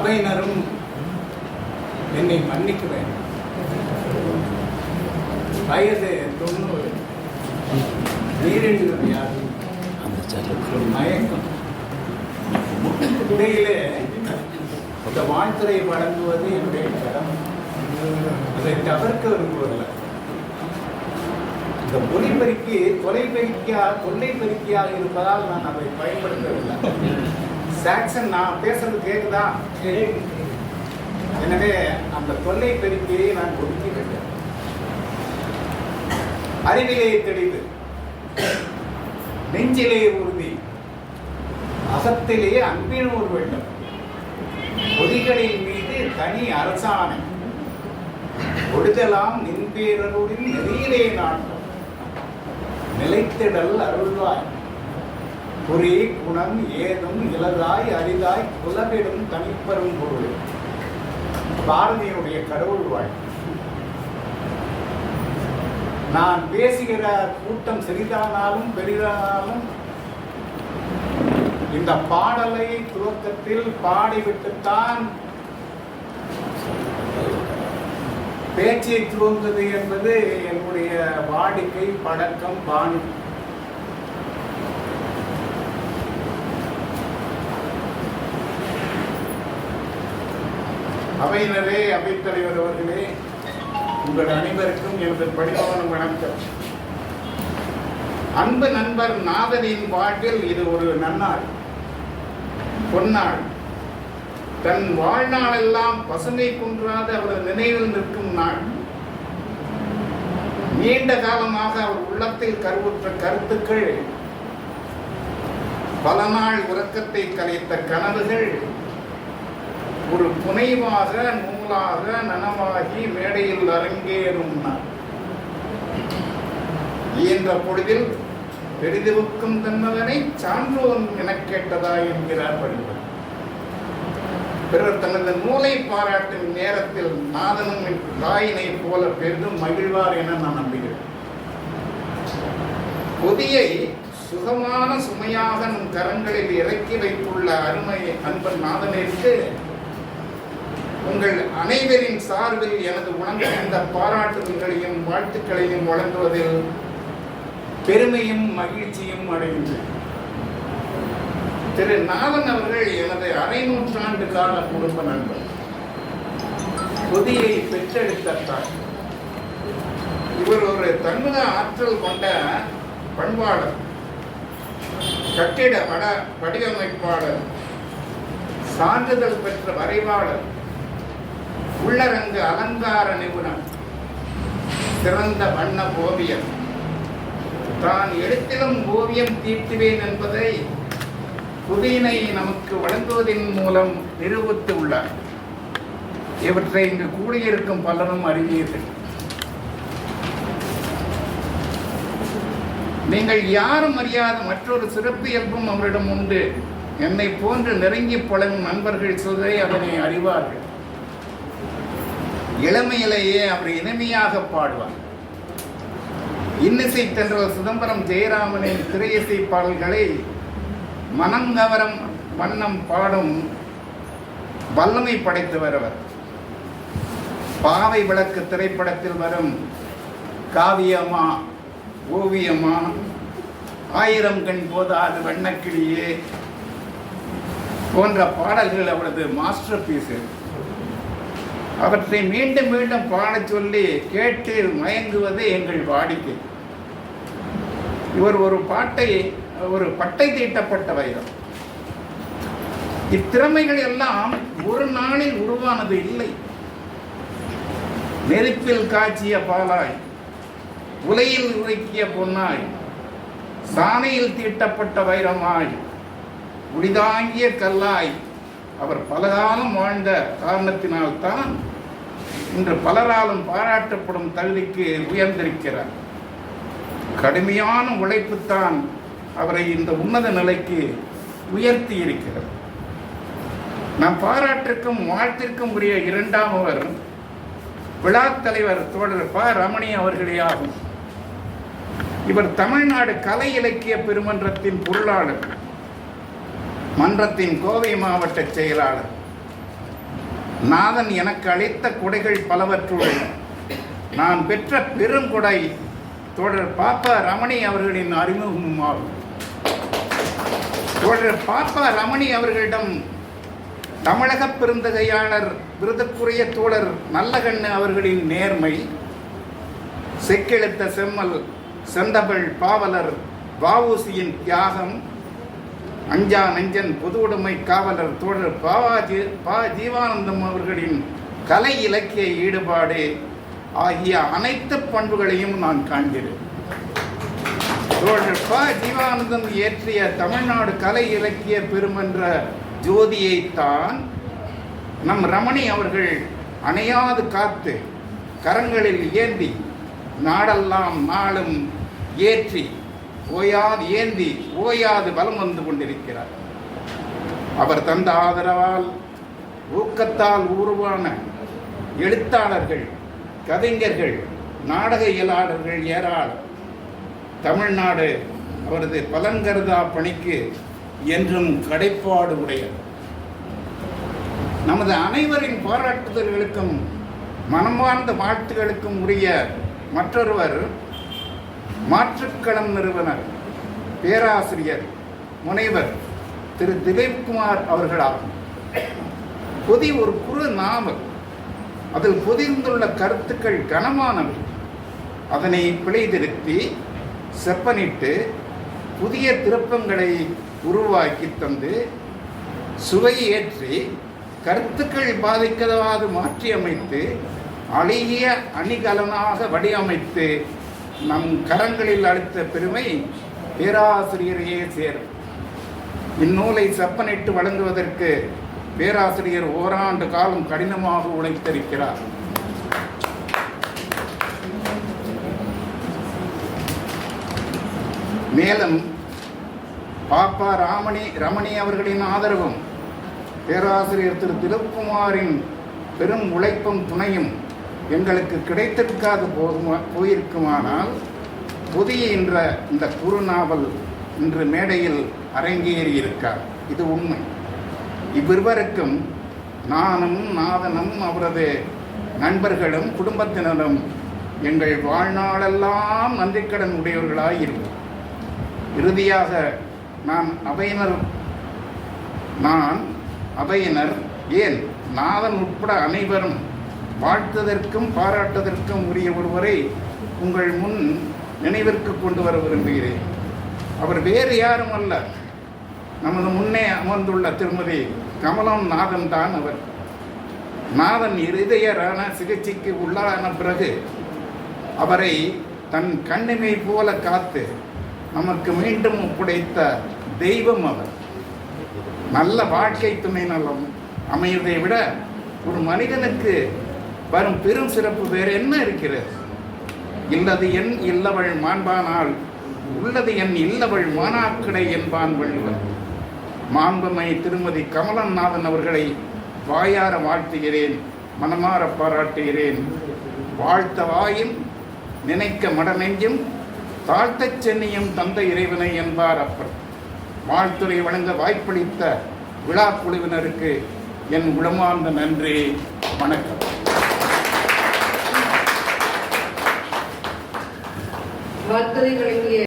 சபையினரும் என்னை மன்னிக்க வேண்டும் வயது தொண்ணூறு. நீரிழிவு வியாதி மயக்கம். இடையிலே இந்த வாழ்த்துறை வழங்குவது என்னுடைய கடமை அதை தவிர்க்க விரும்புவதில்லை. இந்த ஒலிபெருக்கி தொலைபெருக்கியா தொல்லைபெருக்கியாக இருப்பதால் நான் அதை பயன்படுத்தவில்லை. சாக்சன் நான் பேசுறது கேக்குதா? எனவே அந்த தொல்லை பெருக்கியை நான் ஒதுக்கி விட்டேன் அறிவிலே தெளிவு. நெஞ்சிலே உறுதி. அசத்திலே அன்பின் ஒரு வெள்ளம். பொதிகளின் மீது தனி அரசாணை. ஒடுதலாம் நின்பேரருடன் நெறியிலே நாட்டம் நிலைத்திடல் அருள்வாய். குறி குணம் ஏதும் இலதாய் அரிதாய் புலவிடும் தனிப்பெரும் பொருள். பாரதியுடைய கடவுள் வாழ்க்கை. நான் பேசுகிற கூட்டம் சிறிதானாலும் பெரிதானாலும் இந்த பாடலை துவக்கத்தில் பாடிவிட்டுத்தான் பேச்சை துவங்குது என்பது என்னுடைய வாடிக்கை பழக்கம் பாணி அவையினரே அவைத்தலைவர் அவர்களே உங்கள் அனைவருக்கும் எனது பணிவான வணக்கம். அன்பு நண்பர் நாதனின் வாழ்வில் இது ஒரு நன்னாள் பொன்னாள். தன் வாழ்நாளெல்லாம் பசுமை குன்றாத அவரது நினைவில் நிற்கும் நாள். நீண்ட காலமாக அவர் உள்ளத்தில் கருவுற்ற கருத்துக்கள். பல நாள் உறக்கத்தை கலைத்த கனவுகள். ஒரு புனைவாக நூலாக நனவாகி மேடையில் அரங்கேறும் இயன்ற பொழுதில் பெரிதுவுக்கும் தன்னதனை சான்றோன் எனக் கேட்டதா என்கிறார் வள்ளுவர். பிறர் தனது நூலை பாராட்டும் நேரத்தில் நாதனும் என் தாயினை போல பெரிதும் மகிழ்வார் என நான் நம்புகிறேன். பொதியை சுகமான சுமையாக நம் கரங்களில் இறக்கி வைத்துள்ள அருமை அன்பன் நாதனிற்கு உங்கள் அனைவரின் சார்பில் எனது உணர்ந்த பாராட்டுதல்களையும் வாழ்த்துக்களையும் வழங்குவதில் பெருமையும் மகிழ்ச்சியும் அடைகின்றேன். திரு நாதன் அவர்கள் எனது அரை நூற்றாண்டு கால குடும்ப நண்பர். புதியை பெற்றெடுத்தார். இவர் ஒரு தன்முக ஆற்றல் கொண்ட பண்பாளர் கட்டிட வட வடிவமைப்பாளர் சான்றிதழ் பெற்ற வரைவாளர் உள்ளரங்கு அலங்கார நிபுணர் சிறந்த வண்ண ஓவியர் தான் எழுத்திலும் ஓவியம் தீட்டுவேன் என்பதை புதினை நமக்கு வழங்குவதன் மூலம் நிரூபித்து உள்ளார் இவற்றை இங்கு கூடியிருக்கும் பலரும் அறிவீர்கள். நீங்கள் யாரும் அறியாத மற்றொரு சிறப்பு இயல்பும் அவரிடம் உண்டு. என்னை போன்று நெருங்கி பழகும் நண்பர்கள் சொல்வதை அதனை அறிவார்கள். இளமையிலேயே அவர் இனிமையாக பாடுவார். இன்னிசை தென்றல் சிதம்பரம் ஜெயராமனின் திரையிசை பாடல்களை மனங்கவரம் வண்ணம் பாடும் வல்லமை படைத்தவர் அவர். பாவை விளக்கு திரைப்படத்தில் வரும் காவியமா ஓவியமா ஆயிரம் கண் போதாது வண்ணக்கிளியே போன்ற பாடல்கள் அவரது மாஸ்டர் பீஸு அவற்றை மீண்டும் மீண்டும் பாடச் சொல்லி கேட்டு மயங்குவது எங்கள் வாடிக்கை. இவர் ஒரு பாட்டை ஒரு பட்டை தீட்டப்பட்ட வைரம். இத்திறமைகள் எல்லாம் ஒரு நாளில் உருவானது இல்லை. நெருப்பில் காய்ச்சிய பாலாய் உலையில் உருக்கிய பொன்னாய் சாணையில் தீட்டப்பட்ட வைரமாய் முடிதாங்கிய கல்லாய் அவர் பலகாலம் வாழ்ந்த காரணத்தினால்தான் இன்று பலராலும் பாராட்டப்படும் தகுதிக்கு உயர்ந்திருக்கிறார். கடுமையான உழைப்புத்தான் அவரை இந்த உன்னத நிலைக்கு உயர்த்தி இருக்கிறது நம் பாராட்டிற்கும் வாழ்த்திற்கும் உரிய இரண்டாம் அவர் விழாத் தலைவர் தோழர் ப. ரமணி அவர்களே ஆகும். இவர் தமிழ்நாடு கலை இலக்கிய பெருமன்றத்தின் பொருளாளர் மன்றத்தின் கோவை மாவட்ட செயலாளர். நாதன் எனக்கு அளித்த கொடைகள் பலவற்றுள் நான் பெற்ற பெரும் கொடை தோழர் பாப்பா ரமணி அவர்களின் அறிமுகமும் ஆகும் தோழர் பாப்பா ரமணி அவர்களிடம் தமிழக பெருந்தகையாளர் விருதுக்குரிய தோழர் நல்லகண்ணு அவர்களின் நேர்மை செக்கெழுத்த செம்மல் செந்தபள் பாவலர் வாவூசியின் தியாகம் அஞ்சா நஞ்சன் பொது உடைமை காவலர் தோழர் பாவாஜி பா ஜீவானந்தம் அவர்களின் கலை இலக்கிய ஈடுபாடு ஆகிய அனைத்து பண்புகளையும் நான் காண்கிறேன். தோழர் ப ஜீவானந்தம் இயற்றிய தமிழ்நாடு கலை இலக்கிய பெருமென்ற ஜோதியைத்தான் நம் ரமணி அவர்கள் அணையாது காத்து கரங்களில் ஏந்தி நாடெல்லாம் நாளும் ஏற்றி ஓயாது ஏந்தி ஓயாது பலம் வந்து கொண்டிருக்கிறார். அவர் தந்த ஆதரவால் ஊக்கத்தால் உருவான எழுத்தாளர்கள் கவிஞர்கள் நாடக இயலாளர்கள் ஏராளம். தமிழ்நாடு அவரது பலன்கருதா பணிக்கு என்றும் கடைப்பாடு உடையது. நமது அனைவரின் பாராட்டுதல்களுக்கும் மனமார்ந்த வாழ்த்துகளுக்கும் உரிய மற்றொருவர் மாற்றுக்களம் நிறுவனர் பேராசிரியர் முனைவர் திரு திலீப்குமார் அவர்களாகும். பொதி ஒரு குறு நாவல். அதில் பொதிந்துள்ள கருத்துக்கள் கனமானவை. அதனை பிழைதிருத்தி செப்பனிட்டு புதிய திருப்பங்களை உருவாக்கி தந்து சுவை ஏற்றி கருத்துக்கள் பாதிக்கதாவது மாற்றியமைத்து அழகிய அணிகலனாக வடிவமைத்து நம் கரங்களில் அளித்த பெருமை பேராசிரியரையே சேரும். இந்நூலை செப்பனிட்டு வழங்குவதற்கு பேராசிரியர் ஓராண்டு காலம் கடினமாக உழைத்திருக்கிறார். மேலும் பாப்பா ராமணி ரமணி அவர்களின் ஆதரவும் பேராசிரியர் திரு. திருக்குமாரின் பெரும் உழைப்பும் துணையும் எங்களுக்கு கிடைத்திருக்காது போகுமா போயிருக்குமானால் புதிய என்ற இந்த குறுநாவல் இன்று மேடையில் அரங்கேறி இருக்கார். இது உண்மை. இவ்விருவருக்கும் நானும் நாதனும் அவரது நண்பர்களும் குடும்பத்தினரும் எங்கள் வாழ்நாளெல்லாம் நன்றிக்கடன் உடையவர்களாக இருப்போம் இறுதியாக நான் அவையினர் நான் அவையினர் ஏன் நாதன் உட்பட அனைவரும் வாழ்த்ததற்கும் பாராட்டுவதற்கும் உரிய ஒருவரை உங்கள் முன் நினைவிற்கு கொண்டு வர விரும்புகிறேன். அவர் வேறு யாரும் அல்ல. நமது முன்னே அமர்ந்துள்ள திருமதி கமலம் நாதன் தான் அவர். நாதன் இருதயரான சிகிச்சைக்கு உள்ளான பிறகு அவரை தன் கண்ணிமை போல காத்து நமக்கு மீண்டும் ஒப்படைத்த தெய்வம் அவர். நல்ல வாழ்க்கை துணை நலம் அமைவதை விட ஒரு மனிதனுக்கு வரும் பெரும் சிறப்பு வேறு என்ன இருக்கிறது? இல்லது என் இல்லவள் மாண்பானால் உள்ளது என் இல்லவள் மானாக்கிடை என்பான் வள்ளுவர். மாண்புமை திருமதி கமலநாதன் அவர்களை வாயார வாழ்த்துகிறேன் மனமாற பாராட்டுகிறேன். வாழ்த்த வாயின் நினைக்க மடநெஞ்சும் தாழ்த்தச் சென்னியும் தந்த இறைவனை என்பார் அப்பர். வாழ்த்துறை வழங்க வாய்ப்பளித்த விழா குழுவினருக்கு என் உளமார்ந்த நன்றி வணக்கம். बात करें करेंगे।